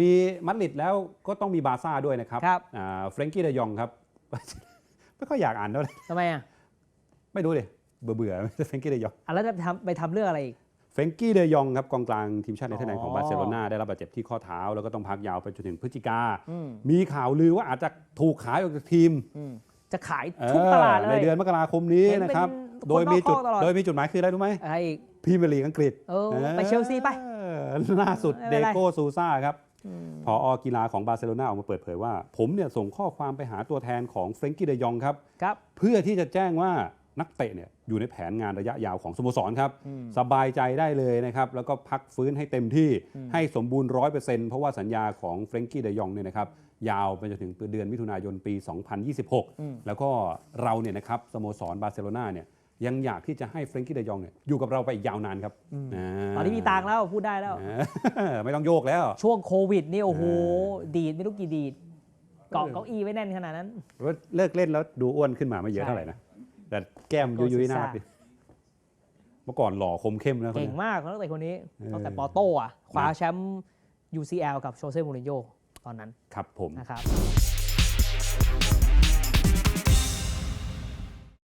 มีมัดริดแล้วก็ต้องมีบาร์ซ่าด้วยนะครับครับอ่าเฟรงกี้เดยองครับ ไม่ค่อยอยากอ่านเท่าไหร่ทำไมอะ ไม่รู้เลยเบื่อเบื่อๆเฟรงกี้เดยองอะแล้วจะทำไปทำเรื่องอะไรอีก เฟรงกี้เดยองครับกองกลางทีมชาติเนเธอร์แลนด์ของอ๋อบาร์เซโลนาได้รับบาดเจ็บที่ข้อเท้า แล้วก็ต้องพักยาวไปจนถึงพฤศจิกาอืมมีข่าวลือว่าอาจจะถูกขายออกจากทีมอืมจะขายทุกตลาดเลในยเดือนมกราคมนี้เห็นเป็นนะครับคนโดยมีจุดนอกข้อตลอดโดยมีจุดหมายคืออะไรรู้ไหมอะไรอีกพรีเมียร์ลีกอังกฤษเออไปเชลซีไปเออล่าสุดไม่เดเป็นไรโก้ซูซ่าครับอืม พอกีฬาของบาร์เซโลนาออกมาเปิดเผยว่า ผมเนี่ยส่งข้อความไปหาตัวแทนของเฟรงกี้เดยองครับครับ เพื่อที่จะแจ้งว่านักเตะเนี่ยอยู่ในแผนงานระยะยาวของสโมสรครับอืมสบายใจได้เลยนะครับ แล้วก็พักฟื้นให้เต็มที่อืมให้สมบูรณ์ร้อยเปอร์เซ็นต์เพราะว่าสัญญาของเฟรงกี้เดยองเนี่ยนะครับยาวไปจนถึงเดือนมิถุนายนปี 2026อืมแล้วก็เราเนี่ยนะครับสโมสรบาร์เซโลนาเนี่ย ยังอยากที่จะให้เฟรงกี้เดยองเนี่ยอยู่กับเราไปอีกยาวนานครับาตอนนี้มีตังค์แล้วพูดได้แล้วอ่าไม่ต้องโยกแล้ว ช่วงโควิดนี่โอ้โหอ่ดีดไม่รู้กี่ดีดเกาะเก้าอี้ไว้แน่นขนาดนั้นว่าเลิกเล่นแล้วดูอ้วนขึ้นมาไม่เยอะใช่เท่าไหร่นะแต่แก้มโกยุยซิๆน่ารักซ่าดิเมื่อก่อนหล่อคมเข้มนะคนเก่งนี้มากนักเตะคนนี้เออตั้งแต่ปอโต้อะคว้าแชมป์ UCL กับโชเซ่มูรินโญ่ตอนนั้นครับผมนะครับ